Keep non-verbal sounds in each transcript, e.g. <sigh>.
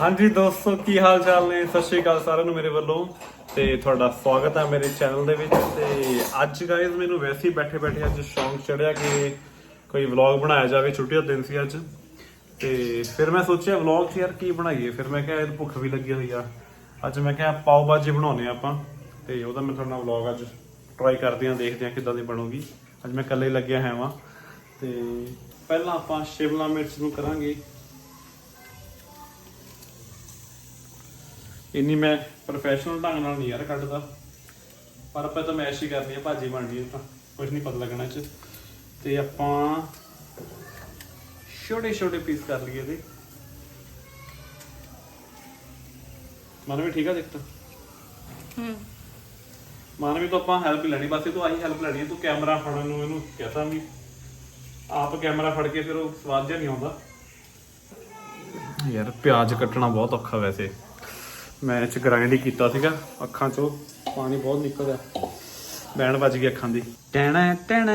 ਹਾਂਜੀ ਦੋਸਤੋ, ਕੀ ਹਾਲ ਚਾਲ ਨੇ? ਸਤਿ ਸ਼੍ਰੀ ਅਕਾਲ ਸਾਰਿਆਂ ਨੂੰ ਮੇਰੇ ਵੱਲੋਂ ਤੇ ਤੁਹਾਡਾ ਸਵਾਗਤ ਹੈ ਮੇਰੇ ਚੈਨਲ ਦੇ ਵਿੱਚ। ਤੇ ਅੱਜ ਗਾਇਜ਼ ਮੈਨੂੰ ਵੈਸੇ ਹੀ ਬੈਠੇ ਬੈਠੇ ਅੱਜ ਸ਼ੌਂਕ ਚੜਿਆ ਕਿ ਕੋਈ ਵਲੌਗ ਬਣਾਇਆ ਜਾਵੇ, ਛੁੱਟੀ ਦਾ ਦਿਨ ਸੀ ਅੱਜ। ਤੇ ਫਿਰ ਮੈਂ ਸੋਚਿਆ ਵਲੌਗ ਯਾਰ ਕੀ ਬਣਾਈਏ? ਫਿਰ ਮੈਂ ਕਿਹਾ ਇਹ ਭੁੱਖ ਵੀ ਲੱਗੀ ਹੋਈ ਆ। ਅੱਜ ਮੈਂ ਕਿਹਾ, ਪਾਓ ਭਾਜੀ ਬਣਾਉਨੇ ਆ ਆਪਾਂ। ਤੇ ਉਹਦਾ ਮੈਂ ਤੁਹਾਡਾ ਵਲੌਗ ਅੱਜ ਟਰਾਈ ਕਰਦੇ ਆ ਦੇਖਦੇ ਆ ਕਿੱਦਾਂ ਦੀ ਬਣੂਗੀ। ਅੱਜ ਮੈਂ ਇਕੱਲੇ ਲੱਗਿਆ ਹੈ ਵਾਂ। ਤੇ ਪਹਿਲਾਂ ਆਪਾਂ ਸ਼ਿਮਲਾ ਮਿਰਚ ਨੂੰ ਕਰਾਂਗੇ। ਇੰਨੀ ਮੈਂ ਪ੍ਰੋਫੈਸ਼ਨਲ ਢੰਗ ਨਾਲ ਨਹੀਂ ਯਾਰ ਕੱਢਦਾ। ਪਰ ਆਪਾਂ ਤਾਂ ਮੈਸ਼ ਹੀ ਕਰਨੀ ਆ ਭਾਜੀ ਬਣਨੀ ਆ ਤਾਂ। ਕੁਝ ਨਹੀਂ ਪਤਾ ਲੱਗਣਾ ਚ ਤੇ ਆਪਾਂ ਛੋਟੇ ਛੋਟੇ ਪੀਸ ਕਰ ਲਈਏ ਇਹਦੇ। ਮਨ ਵੀ ਠੀਕ ਆ ਦੇਖਤਾ ਹੂੰ। ਮਨ ਵੀ ਤਾਂ ਆਪਾਂ ਹੈਲਪ ਲੈਣੀ। ਬਸ ਇਹ ਤੋਂ ਆਹੀ ਹੈਲਪ ਲੈਣੀ ਹੈ ਤੂੰ ਕੈਮਰਾ ਫੜਨ ਨੂੰ ਇਹਨੂੰ ਕਹਤਾ ਵੀ ਆਪ ਕੈਮਰਾ ਫੜ ਕੇ ਫਿਰ ਉਹ ਸਵਾਦ ਜਿਹਾ ਨਹੀਂ ਆਉਂਦਾ। ਯਾਰ ਪਿਆਜ਼ ਕੱਟਣਾ ਬਹੁਤ ਔਖਾ ਵੈਸੇ। ਮੈਂ ਇਹ ਚ ਗ੍ਰਾਈਂਡ ਹੀ ਕੀਤਾ ਸੀਗਾ ਅੱਖਾਂ ਚੋਂ ਪਾਣੀ ਬਹੁਤ ਨਿਕਲਦਾ ਬੈਣ ਵੱਜ ਗਈ ਅੱਖਾਂ ਦੀ। ਟੈਣਾ ਟੈਣਾ।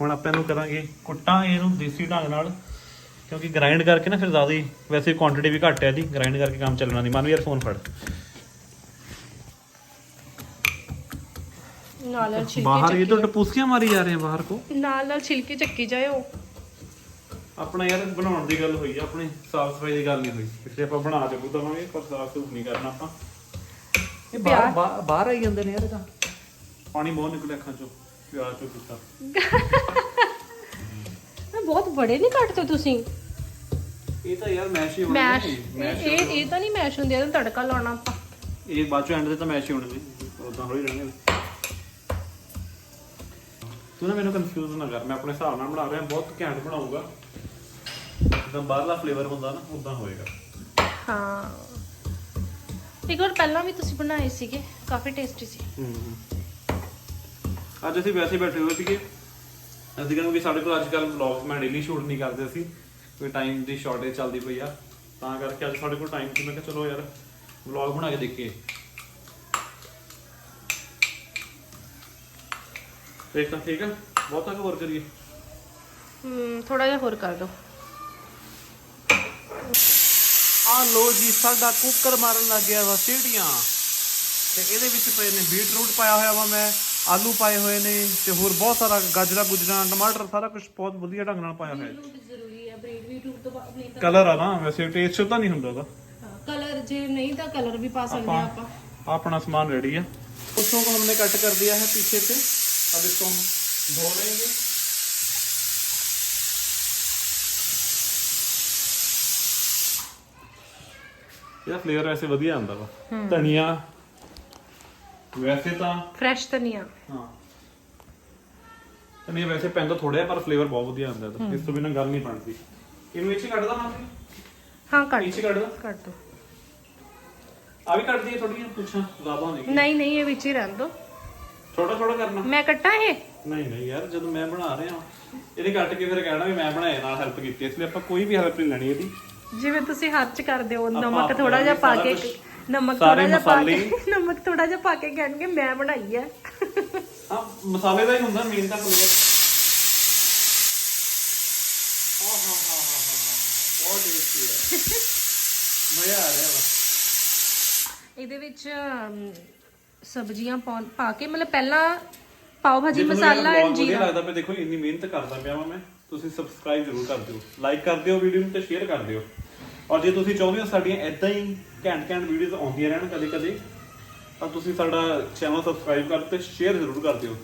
ਹੁਣ ਆਪਾਂ ਇਹਨੂੰ ਕਰਾਂਗੇ ਕੁੱਟਾਂਗੇ ਇਹਨੂੰ ਦੇਸੀ ਢੰਗ ਨਾਲ ਕਿਉਂਕਿ ਗ੍ਰਾਈਂਡ ਕਰਕੇ ਨਾ ਫਿਰ ਜ਼ਿਆਦਾ ਵੈਸੇ ਕੁਆਂਟੀਟੀ ਵੀ ਘੱਟ ਹੈ ਦੀ ਗ੍ਰਾਈਂਡ ਕਰਕੇ ਕੰਮ ਚੱਲਣਾ ਨਹੀਂ। ਮਨ ਵੀ ਯਾਰ ਫੋਨ ਫੜ। ਨਾਲ ਨਾਲ ਬਾਹਰ ਇਹ ਤਾਂ ਟਪੂਸੀਆਂ ਮਾਰੀ ਜਾ ਰਹੇ ਆ ਬਾਹਰ ਕੋ। ਨਾਲ ਨਾਲ ਛਿਲਕੇ ਚੱਕੀ ਜਾਇਓ। ਆਪਣਾ ਯਾਰ ਬਣਾਉਣ ਦੀ ਗੱਲ ਹੋਈ ਆ ਆਪਣੀ ਸਾਫ਼ ਸਫ਼ਾਈ ਦੀ ਗੱਲ ਨਹੀਂ ਹੋਈ। ਪਿਛਲੇ ਆਪਾਂ ਬਣਾ ਜ਼ਰੂਰ ਦਵਾਂਗੇ ਪਰ ਸਾਫ਼ ਸੁਥ ਨਹੀਂ ਕਰਨਾ ਆਪਾਂ। ਇਹ ਬਾਹਰ- ਬਾਹਰ ਆਈ ਜਾਂਦੇ ਨੇ ਯਾਰ ਇਹਦਾ ਪਾਣੀ ਬਹੁਤ ਨਿਕਲਿਆ ਅੱਖਾਂ ਚੋਂ ਪਿਆਰ ਚੋਂ ਕੀਤਾ। ਮੈਂ ਬਹੁਤ ਬੜੇ ਨਹੀਂ ਕੱਟਦੇ ਤੁਸੀਂ। ਇਹ ਤਾਂ ਯਾਰ ਮੈਸ਼ ਹੀ ਹੋਣਾ ਮੈਸ਼ ਇਹ। ਇਹ ਤਾਂ ਨਹੀਂ ਮੈਸ਼ ਹੁੰਦੇ ਇਹਦਾ ਤੜਕਾ ਲਾਉਣਾ ਆਪਾਂ। ਇਹ ਬਾਅਦ ਚੋਂ ਐਂਡ ਤੇ ਤਾਂ ਮੈਸ਼ ਹੀ ਹੋਣੇ ਉਦਾਂ ਹੌਲੀ ਰਹਿਣਗੇ। ਤੂੰ ਨਾ ਮੈਨੂੰ ਕਨਫਿਊਜ਼ ਨਾ ਕਰ ਮੈਂ ਆਪਣੇ ਹਿਸਾਬ ਨਾਲ ਬਣਾ ਰਿਹਾ ਬਹੁਤ ਘੈਂਟ ਬਣਾਉਂਗਾ ਜਿੱਦਾਂ ਬਾਹਰਲਾ ਫਲੇਵਰ ਹੁੰਦਾ ਨਾ ਉਦਾਂ ਹੋਏਗਾ। ਹਾਂ। ਇੱਕ ਵਾਰ ਪਹਿਲਾਂ ਵੀ ਤੁਸੀਂ ਬਣਾਏ ਸੀਗੇ ਕਾਫੀ ਟੇਸਟੀ ਸੀ। ਅੱਜ ਅਸੀਂ ਵੈਸੇ ਬੈਠੇ ਹੋਏ ਸੀਗੇ। ਅਸੀਂ ਕਹਿੰਦੇ ਕਿ ਸਾਡੇ ਕੋਲ ਅੱਜ ਕੱਲ ਵਲੌਗਸ ਮੈਂ ਡੇਲੀ ਸ਼ੂਟ ਨਹੀਂ ਕਰਦੇ ਅਸੀਂ ਕੋਈ ਟਾਈਮ ਦੀ ਸ਼ਾਰਟੇਜ ਚੱਲਦੀ ਪਈ ਆ। ਤਾਂ ਕਰਕੇ ਅੱਜ ਸਾਡੇ ਕੋਲ ਟਾਈਮ ਸੀ ਮੈਂ ਕਿਹਾ ਚਲੋ ਯਾਰ ਵਲੌਗ ਬਣਾ ਕੇ ਦੇਖੀਏ। ਦੇਖ ਤਾਂ ਠੀਕ ਆ ਬਹੁਤਾ ਕਵਰ ਕਰੀਏ। ਹੂੰ ਥੋੜਾ ਜਿਹਾ ਹੋਰ ਕਰ ਦਿਓ। ਆ ਲੋ ਜੀ ਸਾਡਾ ਕੁੱਕਰ ਮਾਰਨ ਲੱਗ ਗਿਆ ਵਾ ਸੀੜੀਆਂ ਤੇ ਇਹਦੇ ਵਿੱਚ ਪਏ ਨੇ ਬੀਟਰੂਟ ਪਾਇਆ ਹੋਇਆ ਵਾ ਮੈਂ ਆਲੂ ਪਾਏ ਹੋਏ ਨੇ ਤੇ ਹੋਰ ਬਹੁਤ ਸਾਰਾ ਗਾਜਰਾਂ ਗੁਜਰਾਂ ਟਮਾਟਰ ਸਾਰਾ ਕੁਝ ਬਹੁਤ ਵਧੀਆ ਢੰਗ ਨਾਲ ਪਾਇਆ ਹੋਇਆ ਹੈ ਜ਼ਰੂਰੀ ਹੈ ਬਰੀਡ ਵੀ ਟੂਬ ਤੋਂ ਆਪਣੇ ਕਲਰ ਆ ਨਾ ਵੈਸੇ ਟੇਸਟ ਤਾਂ ਨਹੀਂ ਹੁੰਦਾ ਉਹਦਾ ਕਲਰ ਜੇ ਨਹੀਂ ਤਾਂ ਕਲਰ ਵੀ ਪਾ ਸਕਦੇ ਆ ਆਪਾਂ अपना सामान रेडी है कुछों को हमने कट कर दिया है पीछे से अब इसको हम धो लेंगे ਇਹਦਾ ਫਲੇਵਰ ਵੈਸੇ ਵਧੀਆ ਆਉਂਦਾ ਵਾ। ਧਨੀਆ। ਵੈਸੇ ਤਾਂ ਫਰੈਸ਼ ਧਨੀਆ। ਹਾਂ। ਧਨੀਆ ਵੈਸੇ ਪੈਂਦਾ ਥੋੜਾ ਜਿਹਾ ਪਰ ਫਲੇਵਰ ਬਹੁਤ ਵਧੀਆ ਆਉਂਦਾ ਇਹਦਾ। ਇਸ ਤੋਂ ਬਿਨਾਂ ਗੱਲ ਨਹੀਂ ਬਣਦੀ। ਇਹਨੂੰ ਇੱਥੇ ਕੱਢਦਾ ਮਾਂ ਹਾਂ ਕੱਟ ਇੱਥੇ ਕੱਢਦਾ ਕੱਟ ਦੋ? ਆ ਵੀ ਕੱਢ ਦਈਏ ਥੋੜੀਆਂ ਪੁੱਛਾਂ ਜ਼ਿਆਦਾ ਹੋਣਗੀ ਨਹੀਂ ਨਹੀਂ ਇਹ ਵਿੱਚ ਹੀ ਰਹਿਣ ਦੋ। ਛੋਟਾ ਛੋਟਾ ਕਰਨਾ। ਮੈਂ ਕੱਟਾਂ ਇਹ? ਨਹੀਂ ਨਹੀਂ ਯਾਰ ਜਦੋਂ ਮੈਂ ਬਣਾ ਰਿਹਾ ਇਹਦੇ ਕੱਟ ਕੇ ਫਿਰ ਕਹਿਣਾ ਵੀ ਮੈਂ ਬਣਾਏ ਨਾਲ ਹੈਲਪ ਕੀਤੀ। ਇਸ ਲਈ ਆਪਾਂ ਕੋਈ ਵੀ ਹੈਲਪ ਨਹੀਂ ਲੈਣੀ ਇਹਦੀ। ਜਿਵੇਂ ਤੁਸੀਂ ਹੱਥ 'ਚ ਕਰਦੇ ਹੋ ਨਮਕ ਥੋੜਾ ਜਿਹਾ ਪਾ ਕੇ <laughs> ਨਮਕ ਥੋੜਾ ਜਿਹਾ ਪਾ ਕੇ। ਨਮਕ ਥੋੜਾ ਜਿਹਾ ਪਾ ਕੇ ਕਹਿਣਗੇ ਮੈਂ ਬਣਾਈ ਹੈ ਹਾਂ ਮਸਾਲੇ ਦਾ ਹੀ ਹੁੰਦਾ ਮੇਨ ਤਾਂ ਫਲੇਵਰ ਆਹ ਹਾਂ ਹਾਂ ਹਾਂ ਹਾਂ ਬਹੁਤ ਟੇਸਟੀ ਹੈ ਮਜ਼ਾ ਆ ਰਿਹਾ ਵਾ। ਇਹਦੇ ਵਿੱਚ ਸਬਜ਼ੀਆਂ ਪਾ ਕੇ ਮਤਲਬ ਪਹਿਲਾਂ ਪਾਓ ਭਾਜੀ ਮਸਾਲਾ ਐਂਡ ਜੀਰਾ ਲੱਗਦਾ ਪਿਆ ਦੇਖੋ ਇੰਨੀ ਮਿਹਨਤ ਕਰਦਾ ਪਿਆ ਮੈਂ। ਤੁਸੀਂ ਸਬਸਕ੍ਰਾਈਬ ਜ਼ਰੂਰ ਕਰ ਦਿਓ। ਲਾਈਕ ਕਰ ਦਿਓ ਵੀਡੀਓ ਨੂੰ ਤੇ ਸ਼ੇਅਰ ਕਰ ਦਿਓ। ਔਰ ਜੇ ਤੁਸੀਂ ਚਾਹੁੰਦੇ ਹੋ ਸਾਡੀਆਂ ਐਦਾਂ ਹੀ ਘੈਂਟ ਘੈਂਟ ਵੀਡੀਓਜ਼ ਆਉਂਦੀਆਂ ਰਹਿਣ ਕਦੇ ਕਦੇ, ਤਾਂ ਤੁਸੀਂ ਸਾਡਾ ਚੈਨਲ ਸਬਸਕ੍ਰਾਈਬ ਕਰ ਤੇ ਸ਼ੇਅਰ ਜ਼ਰੂਰ ਕਰ ਦਿਓ।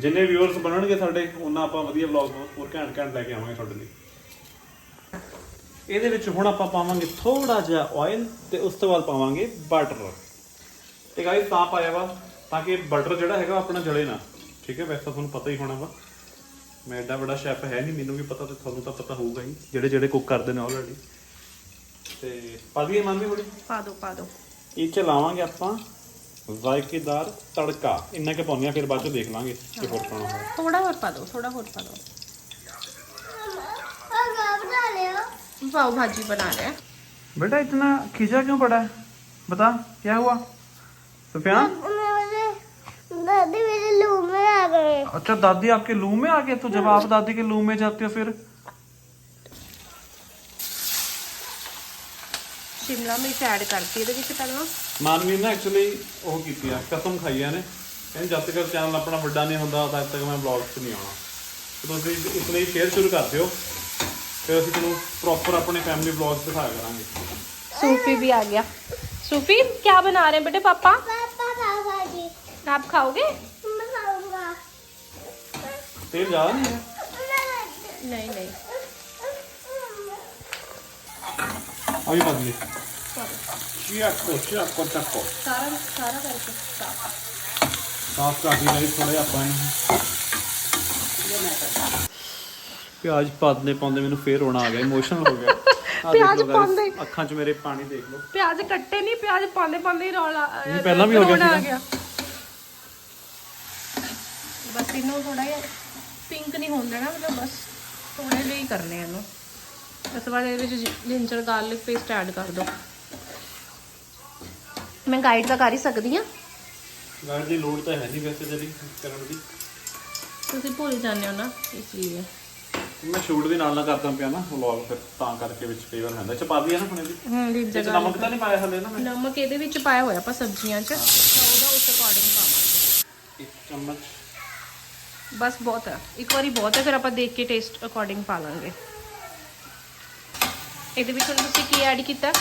ਜਿੰਨੇ ਵਿਊਅਰਸ ਬਣਨਗੇ ਸਾਡੇ, ਉਹਨਾਂ ਆਪਾਂ ਵਧੀਆ ਵਲੌਗ ਹੋਰ ਘੈਂਟ ਘੈਂਟ ਲੈ ਕੇ ਆਵਾਂਗੇ ਤੁਹਾਡੇ ਲਈ। ਇਹਦੇ ਵਿੱਚ ਹੁਣ ਆਪਾਂ ਪਾਵਾਂਗੇ ਥੋੜਾ ਜਿਹਾ ਆਇਲ ਤੇ ਉਸ ਤੋਂ ਬਾਅਦ ਪਾਵਾਂਗੇ ਬਟਰ ਤੇ ਗਾਇਸ ਤਾਂ ਪਾਇਆ ਵਾ, ਤਾਂ ਕਿ ਬਟਰ ਜਿਹੜਾ ਹੈਗਾ ਆਪਣਾ ਜਲੇ ਨਾ। ਠੀਕ ਹੈ, ਵੈਸੇ ਤਾਂ ਤੁਹਾਨੂੰ ਪਤਾ ਹੀ ਹੋਣਾ ਵਾ। ਮੈਂ ਐਡਾ ਵੱਡਾ ਸ਼ੈਫ ਹੈ ਨਹੀਂ, ਮੈਨੂੰ ਵੀ ਪਤਾ ਤੇ ਤੁਹਾਨੂੰ ਤਾਂ ਪਤਾ ਹੋਊਗਾ ਹੀ, ਜਿਹੜੇ ਜਿਹੜੇ ਕੁੱਕ ਕਰਦੇ ਨੇ ਆਲਰੇਡੀ ਤੇ ਪਾ ਦਈਏ ਮੰਮੀ ਥੋੜੀ ਪਾ ਦਿਓ ਪਾ ਦਿਓ ਇਹ ਚ ਲਾਵਾਂਗੇ ਆਪਾਂ ਜ਼ਾਇਕੇਦਾਰ ਤੜਕਾ ਇੰਨਾ ਕਿ ਪਾਉਂਦੇ ਆ ਫਿਰ ਬਾਅਦ ਚ ਦੇਖ ਲਾਂਗੇ ਕਿ ਹੋਰ ਪਾਉਣਾ ਹੋਵੇ ਥੋੜਾ ਹੋਰ ਪਾ ਦਿਓ ਥੋੜਾ ਹੋਰ ਪਾ ਦਿਓ पाव भाजी बना रहे हैं बेटा इतना खींचा क्यों पड़ा है बता क्या हुआ सुफियान दादी मेरे लू में आ गए अच्छा दादी आपके लू में आ गए तो जब आप दादी के लू में जाते हो फिर ਸ਼ਿਮਲਾ ਮਿਰਚ ਐਡ ਕਰਤੀ ਇਹਦੇ ਵਿੱਚ ਪਹਿਲਾਂ? ਮਾਨਵੀਰ ਨਾ ਐਕਚੁਅਲੀ ਉਹ ਕੀਤੀ ਆ ਕਸਮ ਖਾਈ ਆ ਨੇ ਕਹਿੰਦੇ ਜਦ ਤੱਕ ਚੈਨਲ ਆਪਣਾ ਵੱਡਾ ਨਹੀਂ ਹੁੰਦਾ ਤਦ ਤੱਕ ਮੈਂ ਵਲੌਗ 'ਚ ਨਹੀਂ ਆਉਣਾ। ਤੁਸੀਂ ਇਸ ਲਈ ਸ਼ੇਅਰ ਸ਼ੁਰੂ ਕਰ ਦਿਓ। ਫਿਰ ਅਸੀਂ ਤੁਹਾਨੂੰ ਪ੍ਰੋਪਰ ਆਪਣੇ ਫੈਮਿਲੀ ਵਲੌਗ ਦਿਖਾਇਆ ਕਰਾਂਗੇ। ਸੂਫੀ ਵੀ ਆ ਗਿਆ। ਸੂਫੀ ਕੀ ਬਣਾ ਰਹੇ ਬੇਟੇ ਪਾਪਾ? ਪਾਪਾ ਪਾਪਾ ਜੀ ਆਪ ਖਾਓਗੇ? ਮੈਂ ਖਾਊਂਗਾ। ਤੇਲ ਜ਼ਿਆਦਾ ਨਹੀਂ ਹੈ? ਨਹੀਂ ਨਹੀਂ। ਆ ਵੀ ਬਦਲੇ ਚਿਆਕੋ ਚਿਆਕੋ ਤੱਕੋ ਸਾਰਾ ਸਾਰਾ ਕਰਕੇ ਸਾਫ਼ ਸਾਫ਼ ਕਰ ਦੀ ਲਈ ਥੋੜਾ ਜਿਹਾ ਆਪਾਂ ਇਹਨੂੰ ਪਿਆਜ਼ ਪਾਉਂਦੇ ਪਾਉਂਦੇ ਮੈਨੂੰ ਫੇਰ ਰੋਣਾ ਆ ਗਿਆ ਇਮੋਸ਼ਨਲ ਹੋ ਗਿਆ ਆਹ ਦੇਖ ਪਿਆਜ਼ ਲਓ guys, ਪਾਉਂਦੇ- ਅੱਖਾਂ 'ਚ ਮੇਰੇ ਪਾਣੀ ਦੇਖ ਲਓ ਪਿਆਜ਼ ਕੱਟੇ ਨਹੀਂ ਪਿਆਜ਼ ਪਾਉਂਦੇ ਪਾਉਂਦੇ ਹੀ ਰੌਲਾ ਨਹੀਂ, ਪਹਿਲਾਂ ਵੀ ਹੋ ਗਿਆ ਰੌਲਾ ਆ ਸੀਗਾ। ਬਸ ਇਹਨੂੰ ਥੋੜਾ ਜਿਹਾ ਪਿੰਕ ਨਹੀਂ ਹੋਣ ਦੇਣਾ ਮਤਲਬ ਬਸ ਥੋੜੇ ਜਿਹੇ ਹੀ ਕਰਨੇ ਆ ਇਹਨੂੰ ਇਸ ਤੋਂ ਬਾਅਦ ਇਹਦੇ ਵਿੱਚ ਜਿੰਜਰ ਗਾਰਲਿਕ ਪੇਸਟ ਐਡ ਕਰ ਦਿਓ। ਮੈਂ ਗਾਈਡ ਤਾਂ ਕਰ ਹੀ ਸਕਦੀ ਆ ਗਾੜ ਦੀ ਲੋੜ ਤਾਂ ਹੈ ਨਹੀਂ ਵੈਸੇ ਜਿਹੜੀ ਕਰਨ ਦੀ। ਤੁਸੀਂ ਭੁੱਲ ਜਾਂਦੇ ਹੋ ਨਾ ਇਸ ਲਈ ਮੈਂ ਸ਼ੂਟ ਵੀ ਨਾਲ ਨਾਲ ਕਰਦਾ ਪਿਆ ਨਾ ਵਲੌਗ ਫਿਰ ਤਾਂ ਕਰਕੇ ਵਿੱਚ ਕਈ ਵਾਰ ਹੁੰਦਾ। ਚਪਾ ਦਿਆ ਨਾ ਹੁਣੇ ਵੀ। ਹੂੰ ਇਹ ਜਿੰਜਰ ਨਮਕ ਤਾਂ ਨਹੀਂ ਪਾਇਆ ਹਲੇ ਨਾ ਮੈਂ। ਨਮਕ ਇਹਦੇ ਵਿੱਚ ਪਾਇਆ ਹੋਇਆ ਆਪਾਂ ਸਬਜ਼ੀਆਂ 'ਚ। ਤਾਂ ਉਹਦਾ ਉਸ ਅਕੋਰਡਿੰਗ ਪਾਵਾਂਗੇ। ਇੱਕ ਚਮਚ। ਬਸ ਬਹੁਤ ਹੈ। ਇੱਕ ਵਾਰੀ ਬਹੁਤ ਹੈ ਫਿਰ ਆਪਾਂ ਦੇਖ ਕੇ ਟੇਸਟ ਅਕੋਰਡਿੰਗ ਪਾ ਲਾਂਗੇ। ਇਹਦੇ ਵਿੱਚ ਹੁਣ ਤੁਸੀਂ ਕੀ ਐਡ ਕੀਤਾ?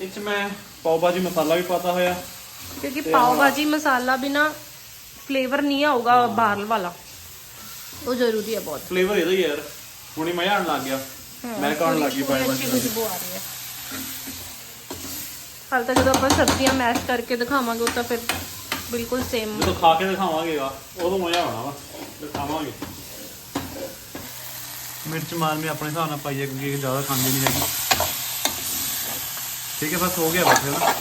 ਇਹ 'ਚ ਮੈਂ ਪਾਓ ਭਾਜੀ ਮਸਾਲਾ ਵੀ ਪਾਤਾ ਹੋਇਆ। ਕਿਉਂਕਿ ਪਾਓ ਭਾਜੀ ਮਸਾਲਾ ਬਿਨਾ ਫਲੇਵਰ ਨਹੀਂ ਆਊਗਾ ਬਾਹਰ ਵਾਲਾ। ਉਹ ਜ਼ਰੂਰੀ ਹੈ ਬਹੁਤ। ਫਲੇਵਰ ਇਹਦਾ ਯਾਰ। ਹੁਣੀ ਮਜ਼ਾ ਆਉਣ ਲੱਗ ਗਿਆ। ਮੈਂ ਖਾਣ ਲੱਗ ਅੱਛੀ ਭਾਜੀ ਖੁਸ਼ਬੂ ਆ ਰਹੀ ਹੈ। ਹਾਲ ਤੱਕ ਜਦੋਂ ਆਪਾਂ ਸਬਜ਼ੀਆਂ ਮੈਸ਼ ਕਰਕੇ ਦਿਖਾਵਾਂਗੇ ਉਹ ਤਾਂ ਫਿਰ ਬਿਲਕੁਲ ਸੇਮ ਜਦੋਂ ਖਾ ਕੇ ਦਿਖਾਵਾਂਗੇ ਵਾ ਉਦੋਂ ਮਜ਼ਾ ਆਉਣਾ ਵਾ। ਦਿਖਾਵਾਂਗੇ ਮਿਰਚ ਮਾਰ ਮੈਂ ਆਪਣੇ ਹਿਸਾਬ ਨਾਲ ਪਾਈ ਹੈ ਕਿਉਂਕਿ ਇਹ ਜ਼ਿਆਦਾ ਖਾਂਦੀ ਨਹੀਂ ਹੈਗੀ। ਠੀਕ ਹੈ ਬਸ ਹੋ ਗਿਆ ਬਸ ਨਾ?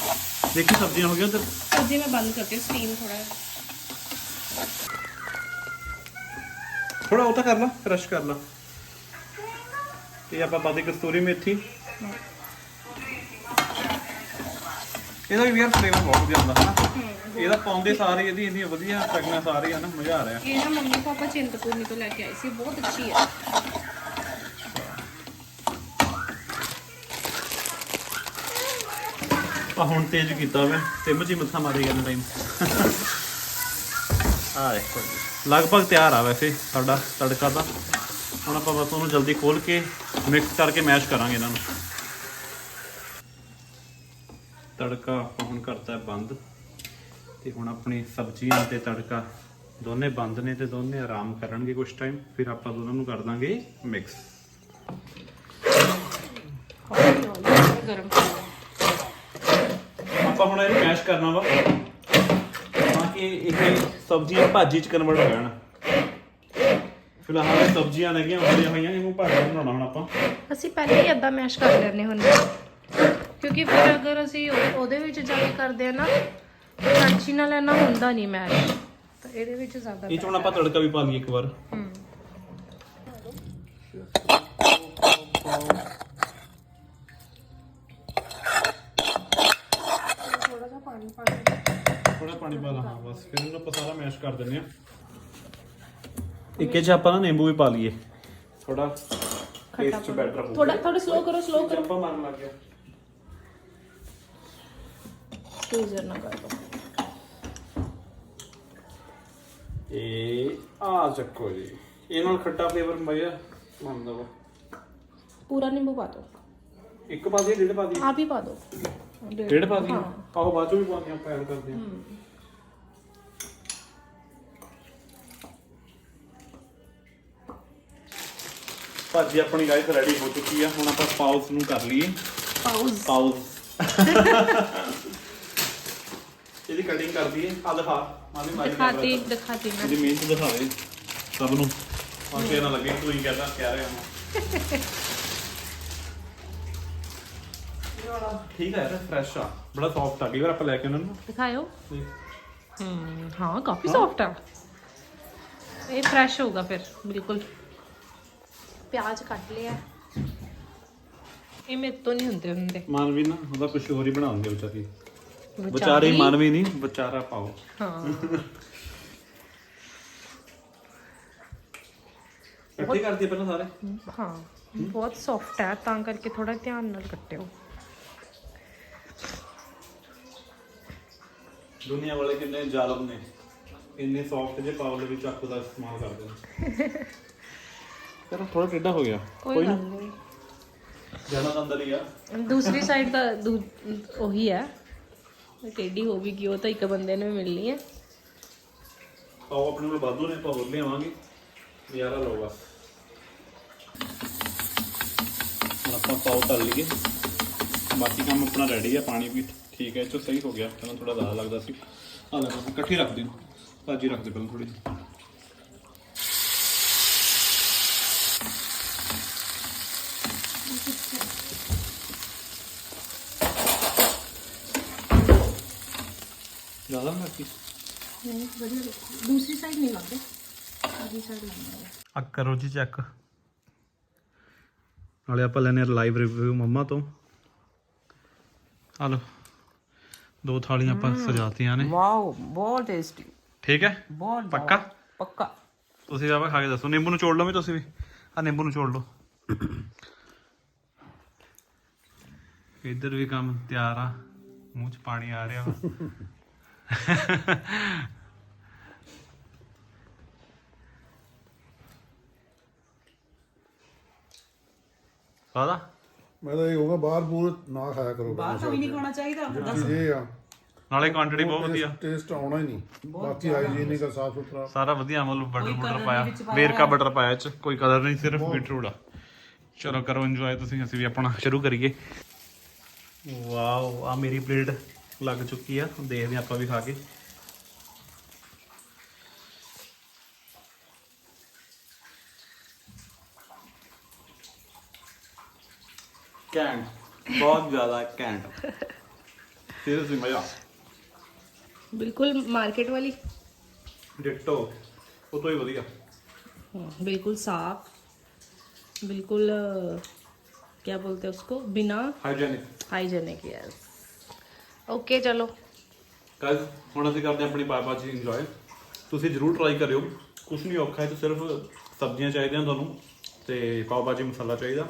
ਦੇਖੀ ਸਬਜ਼ੀਆਂ ਹੋ ਗਈਆਂ ਤੇ ਸਬਜ਼ੀ ਮੈਂ ਬੰਦ ਕਰਤੀ ਸਟੀਮ ਥੋੜਾ ਥੋੜਾ ਉਹ ਤਾਂ ਕਰ ਲਾ ਫਰੈਸ਼ ਕਰ ਲਾ। ਤੇ ਆਪਾਂ ਪਾਦੇ ਕਸਤੂਰੀ ਮੇਥੀ। ਇਹਦਾ ਵੀ ਯਾਰ ਫਲੇਵਰ ਬਹੁਤ ਵਧੀਆ ਆਉਂਦਾ ਹੈ ਇਹਦਾ ਪਾਉਂਦੇ ਸਾਰੇ ਇਹਦੀ ਇੰਨੀ ਵਧੀਆ ਫ੍ਰੈਗਨੈਂਸ ਆ ਰਹੀ ਹੈ ਨਾ? ਮਜ਼ਾ ਆ ਰਿਹਾ। ਇਹ ਨਾ ਮੰਮੀ ਪਾਪਾ ਚਿੰਤਪੁਰਨੀ ਤੋਂ ਲੈ ਕੇ ਆਈ ਸੀ ਬਹੁਤ ਅੱਛੀ ਹੈ। ਆ ਹੁਣ ਤੇਜ਼ ਕੀਤਾ ਮੈਂ ਤੇ ਮਚੀ ਮੱਥਾ ਮਾਰੀ ਗਿਆ ਟਾਈਮ ਆ ਦੇਖੋ ਲਗਭਗ ਤਿਆਰ ਆ ਵੈਸੇ ਸਾਡਾ ਤੜਕਾ ਦਾ ਹੁਣ ਆਪਾਂ ਬਸ ਉਹਨੂੰ ਜਲਦੀ ਖੋਲ ਕੇ ਮਿਕਸ ਕਰਕੇ ਮੈਸ਼ ਕਰਾਂਗੇ ਇਹਨਾਂ ਨੂੰ। ਤੜਕਾ ਆਪਾਂ ਹੁਣ ਕਰਤਾ ਹੈ ਬੰਦ। ਤੇ ਹੁਣ ਆਪਣੀ ਸਬਜ਼ੀਆਂ ਤੇ ਤੜਕਾ। ਦੋਨੇ ਬੰਦ ਨੇ ਤੇ ਦੋਨੇ ਆਰਾਮ ਕਰਨਗੇ ਕੁਝ ਟਾਈਮ ਫਿਰ ਆਪਾਂ ਦੋਨਾਂ ਨੂੰ ਕਰ ਦਾਂਗੇ ਮਿਕਸ ਗਰਮ ਆਪਾਂ ਹੁਣ ਇਹਨੂੰ ਮੈਸ਼ ਕਰਨਾ ਵਾ। ਤਾਂ ਕਿ ਇਹ ਸਬਜ਼ੀਆਂ ਭਾਜੀ ਚ ਕਨਵਰਟ ਹੋ ਜਾਣ। ਫਿਲਹਾਲ ਇਹ ਸਬਜ਼ੀਆਂ ਲੱਗੀਆਂ ਹੋਈਆਂ ਹੋਈਆਂ ਇਹਨੂੰ ਭਾਜੀ ਬਣਾਉਣਾ ਹੁਣ ਆਪਾਂ। ਅਸੀਂ ਪਹਿਲੇ ਹੀ ਅੱਧਾ ਮੈਸ਼ ਕਰ ਲੈਣੇ ਹੁੰਦੇ। ਕਿਉਂਕਿ ਫਿਰ ਅਗਰ ਅਸੀਂ ਉਹ- ਉਹਦੇ ਵਿੱਚ ਜਾ ਕੇ ਕਰਦੇ ਆ ਨਾ ਕੜਛੀ ਨਾਲ ਇਹਨਾਂ ਹੁੰਦਾ ਨਹੀਂ ਮੈਸ਼ ਤਾਂ ਇਹਦੇ ਵਿੱਚ ਜ਼ਿਆਦਾ ਇਹ ਚ ਹੁਣ ਆਪਾਂ ਤੜਕਾ ਵੀ ਪਾ ਲਈਏ ਇੱਕ ਵਾਰ। ਹੂੰ। ਕਰ ਦਿੰਨੇ ਆ ਇੱਕੇ ਚ ਆਪਾਂ ਨਾ ਨਿੰਬੂ ਵੀ ਪਾ ਲਈਏ। ਥੋੜਾ ਟੇਸਟ ਬੈਟਰ ਹੋਊਗਾ। ਥੋੜਾ ਥੋੜਾ ਸਲੋ ਕਰੋ ਸਲੋ ਕਰੋ। ਆਪਾਂ ਮਾਰਨ ਲੱਗ ਗਿਆ ਫ੍ਰੀਜ਼ਰ ਨਾ ਕਰ ਦੋ ਇਹ ਆ ਚੱਕੋ ਜੀ। ਇਹ ਨਾਲ ਖੱਟਾ ਫਲੇਵਰ ਮਜ਼ਾ ਆਉਂਦਾ ਵਾ। ਪੂਰਾ ਨਿੰਬੂ ਪਾ ਦੋ ਇੱਕ ਪਾ ਦੀ ਡੇਢ ਪਾ ਦੀ ਆਪ ਹੀ ਪਾ ਦੋ ਡੇਢ ਪਾ ਦੀ ਆਹੋ ਬਾਅਦ ਚੋਂ ਵੀ ਪਾਉਂਦੇ ਆਪਾਂ ਐਡ ਕਰਦੇ ਹਾਂ। ਭਾਜੀ ਆਪਣੀ ਗਾਇਸ ਰੈਡੀ ਹੋ ਚੁੱਕੀ ਆ। ਹੁਣ ਆਪਾਂ ਪਾਉਸ ਨੂੰ ਕਰ ਲਈਏ। ਪਾਉਜ਼ ਪਾਉਸ ਇਹਦੀ ਕਟਿੰਗ ਕਰ ਦਈਏ। ਆ ਦਿਖਾ। ਮਾਲੀ ਮਾਰੀ ਦਿਖਾਤੀ ਦਿਖਾਤੀ ਮੈਂ। ਇਹਦੀ ਮਿਹਨਤ ਦਿਖਾਵੇ ਸਭ ਨੂੰ। ਹੁਣ ਫੇਰ ਨਾ ਲੱਗੇ ਤੂੰ ਹੀ ਕਹਦਾ ਕਹਿ ਰਿਹਾ ਹਾਂ ਠੀਕ ਹੈ ਫਰੈਸ਼ ਆ। ਬੜਾ ਸੌਫਟ ਆ। ਕਈ ਵਾਰ ਆਪਾਂ ਲੈ ਕੇ ਉਹਨਾਂ ਨੂੰ। ਦਿਖਾਇਓ। ਹਾਂ ਕਾਫੀ ਸੌਫਟ ਆ। ਇਹ ਫਰੈਸ਼ ਹੋਊਗਾ ਫਿਰ ਬਿਲਕੁਲ। ਪਿਆਜ਼ ਕੱਟ ਲਿਆ। ਇਹ ਮੇਰੇ ਤੋਂ ਨਹੀਂ ਹੁੰਦੇ ਹੁੰਦੇ। ਮਾਨਵੀ ਨਾ ਉਹਦਾ ਕੁਝ ਹੋਰ ਹੀ ਬਣਾਉਂਗੇ ਵਿਚਾਰੀ। ਵਿਚਾਰੇ? ਮਾਨਵੀ ਨਹੀਂ ਵਿਚਾਰਾ ਪਾਓ। ਹਾਂ। ਇਕੱਠੇ ਕਰਦੇ ਪਹਿਲਾਂ ਸਾਰੇ? ਹਾਂ ਬਹੁਤ ਸੌਫਟ ਹੈ ਤਾਂ ਕਰਕੇ ਥੋੜਾ ਧਿਆਨ ਨਾਲ ਕੱਟਿਓ। ਦੁਨੀਆ ਵਾਲੇ ਕਿੰਨੇ ਜ਼ਾਲਮ ਨੇ। ਇੰਨੇ ਸੌਫਟ ਜੇ ਪਾਵਲੇ ਵਿੱਚ ਚਾਕੂ ਦਾ ਇਸਤੇਮਾਲ ਕਰਦੇ ਨੇ। ਚਲੋ ਥੋੜਾ ਟੇਢਾ ਹੋ ਗਿਆ। ਕੋਈ ਗੱਲ ਨਹੀਂ। ਜਾਣਾ ਤਾਂ ਅੰਦਰ ਹੀ ਆ। ਦੂਸਰੀ ਸਾਈਡ ਦੂ- ਉਹੀ ਹੈ ਟੇਢੀ ਹੋ ਵੀ ਗਈ ਉਹ ਤਾਂ ਇੱਕ ਬੰਦੇ ਨੂੰ ਮਿਲਣੀ ਹੈ ਪਾਓ ਆਪਣੇ ਕੋਲ ਵਾਧੂ ਨੇ ਆਪਾਂ ਹੋਰ ਲਿਆਵਾਂਗੇ। ਨਜ਼ਾਰਾ ਲਓ ਬਸ। ਹੁਣ ਆਪਾਂ ਪਾਓ ਤਲ ਲਈਏ। ਬਾਕੀ ਕੰਮ ਆਪਣਾ ਰੈਡੀ ਆ ਪਾਣੀ ਵੀ ਠੀਕ ਹੈ ਇਹ 'ਚੋਂ ਸਹੀ ਹੋ ਗਿਆ। ਪਹਿਲਾਂ ਥੋੜਾ ਜ਼ਿਆਦਾ ਲੱਗਦਾ ਸੀ। ਆ ਲੈ ਬਸ ਇਕੱਠੀ ਰੱਖ ਦੇ ਭਾਜੀ ਰੱਖ ਦੇ ਪਹਿਲਾਂ ਥੋੜੀ ਜਿਹੀ। ਜ਼ਿਆਦਾ ਨਾ ਕੀ? ਨਹੀਂ ਵਧੀਆ। ਦੂਸਰੀ ਸਾਈਡ ਨਹੀਂ ਲੱਗਦੇ ਅਗਲੀ ਸਾਈਡ ਲੱਗਦਾ ਆ। ਕਰੋ ਜੀ ਚੈੱਕ ਨਾਲੇ ਆਪਾਂ ਲੈਨੇ ਲਾਈਵ ਰਿਵਿਊ ਮੰਮਾ ਤੋਂ। ਆ ਲਓ ਦੋ ਥਾਲੀਆਂ ਆਪਾਂ ਸਜਾਤੀਆਂ ਨੇ। ਵਾਓ ਬਹੁਤ ਟੇਸਟੀ ਠੀਕ ਹੈ? ਬਹੁਤ ਪੱਕਾ? ਪੱਕਾ। ਤੁਸੀਂ ਆਵਾ ਖਾ ਕੇ ਦੱਸੋ। ਨਿੰਬੂ ਨੂੰ ਚੋੜ ਲਓ ਵੀ ਤੁਸੀਂ ਵੀ। ਆ ਨਿੰਬੂ ਨੂੰ ਚੋੜ ਲਓ। ਇੱਧਰ ਵੀ ਕੰਮ ਤਿਆਰ ਆ। ਮੂੰਹ 'ਚ ਪਾਣੀ ਆ ਰਿਹਾ ਵਾ। <laughs> ਸਾਦਾ ਮੈਂ ਤਾਂ ਇਹ ਹੋਗਾ ਬਾਹਰ ਬੂਰ ਨਾ ਖਾਇਆ ਕਰੋ ਬਾਹਰ ਤਾਂ ਵੀ ਨਹੀਂ ਖਾਣਾ ਚਾਹੀਦਾ ਦੱਸ। ਇਹ ਆ। ਨਾਲੇ ਕੁਆਂਟੀਟੀ ਬਹੁਤ ਵਧੀਆ। ਟੇਸਟ ਆਉਣਾ ਹੀ ਨਹੀਂ। ਬਾਕੀ ਹਾਈਜੀਨਿਕ ਆ ਸਾਫ਼ ਸੁਥਰਾ। ਸਾਰਾ ਵਧੀਆ ਮਤਲਬ ਬਟਰ ਬਟਰ ਪਾਇਆ। ਵੇਰਕਾ ਬਟਰ ਪਾਇਆ। ਚ। ਕੋਈ ਕਲਰ ਨਹੀਂ ਸਿਰਫ ਬੀਟਰੂਟ ਆ। ਚਲੋ ਕਰੋ ਇੰਜੋਏ ਤੁਸੀਂ ਅਸੀਂ ਵੀ ਆਪਣਾ ਸ਼ੁਰੂ ਕਰੀਏ। ਵਾਓ ਆ ਮੇਰੀ ਪਲੇਟ ਲੱਗ ਚੁੱਕੀ ਆ ਦੇਖਦੇ ਹਾਂ ਆਪਾਂ ਵੀ ਖਾ ਕੇ ਕੈਂਟ ਬਹੁਤ ਜ਼ਿਆਦਾ ਕੈਂਟ ਸੀਰੀਅਸਲੀ ਮਜ਼ਾ ਬਿਲਕੁਲ ਮਾਰਕੀਟ ਵਾਲੀ ਡਿਟੋ ਉਹ ਤੋਂ ਹੀ ਵਧੀਆ हम्म, बिल्कुल साफ बिल्कुल अ, क्या बोलते हैं उसको बिना ਹਾਈਜੀਨਿਕ हाइजेनिक यस ਓਕੇ ਚਲੋ। ਗਾਇਸ ਹੁਣ ਅਸੀਂ ਕਰਦੇ ਹਾਂ ਆਪਣੀ ਪਾਪਾ ਜੀ ਇੰਜੋਏ ਤੁਸੀਂ ਜਰੂਰ ਟਰਾਈ ਕਰਿਓ। ਕੁਛ ਨਹੀਂ ਔਖਾ ਹੈ, ਤੇ ਸਿਰਫ ਸਬਜ਼ੀਆਂ ਚਾਹੀਦੀਆਂ ਤੁਹਾਨੂੰ, ਤੇ ਪਾਓ ਭਾਜੀ ਮਸਾਲਾ ਚਾਹੀਦਾ।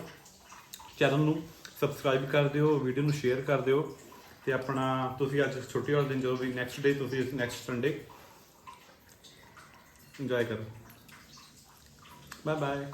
ਚੈਨਲ ਨੂੰ ਸਬਸਕ੍ਰਾਈਬ ਕਰ ਦਿਓ ਵੀਡੀਓ ਨੂੰ ਸ਼ੇਅਰ ਕਰ ਦਿਓ, ਤੇ ਆਪਣਾ ਤੁਸੀਂ ਅੱਜ ਛੁੱਟੀ ਵਾਲੇ ਦਿਨ ਜਦੋਂ ਵੀ ਨੈਕਸਟ ਡੇ ਤੁਸੀਂ ਨੈਕਸਟ ਸੰਡੇ ਇੰਜੋਏ ਕਰੋ। Bye bye